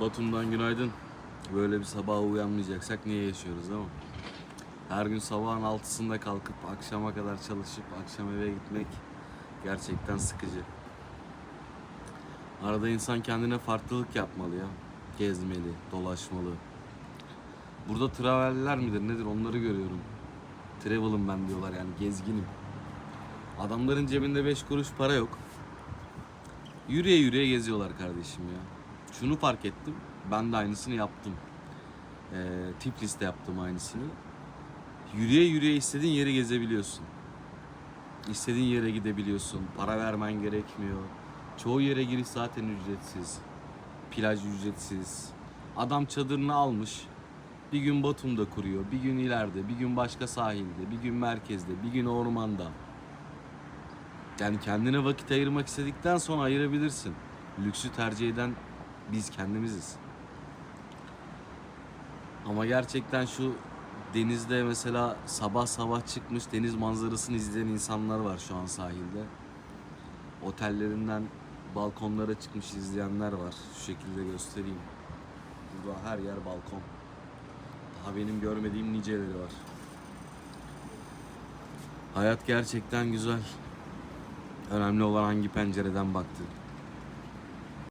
Batum'dan günaydın. Böyle bir sabaha uyanmayacaksak niye yaşıyoruz değil mi? Her gün sabahın altısında kalkıp akşama kadar çalışıp akşam eve gitmek gerçekten sıkıcı. Arada insan kendine farklılık yapmalı ya. Gezmeli, dolaşmalı. Burada traveller midir nedir onları görüyorum. Travel'ım ben diyorlar yani gezginim. Adamların cebinde 5 kuruş para yok. Yürüye yürüye geziyorlar kardeşim ya. Şunu fark ettim. Ben de aynısını yaptım. Ee, Tiflis'te yaptım aynısını. Yürüye yürüye istediğin yeri gezebiliyorsun. İstediğin yere gidebiliyorsun. Para vermen gerekmiyor. Çoğu yere giriş zaten ücretsiz. Plaj ücretsiz. Adam çadırını almış. Bir gün Batum'da kuruyor. Bir gün ileride, bir gün başka sahilde, bir gün merkezde, bir gün ormanda. Yani kendine vakit ayırmak istedikten sonra ayırabilirsin. Lüksü tercih eden biz kendimiziz. Ama gerçekten şu denizde mesela sabah sabah çıkmış deniz manzarasını izleyen insanlar var şu an sahilde. Otellerinden balkonlara çıkmış izleyenler var. Şu şekilde göstereyim. Burada her yer balkon. Daha benim görmediğim niceleri var. Hayat gerçekten güzel. Önemli olan hangi pencereden baktığın.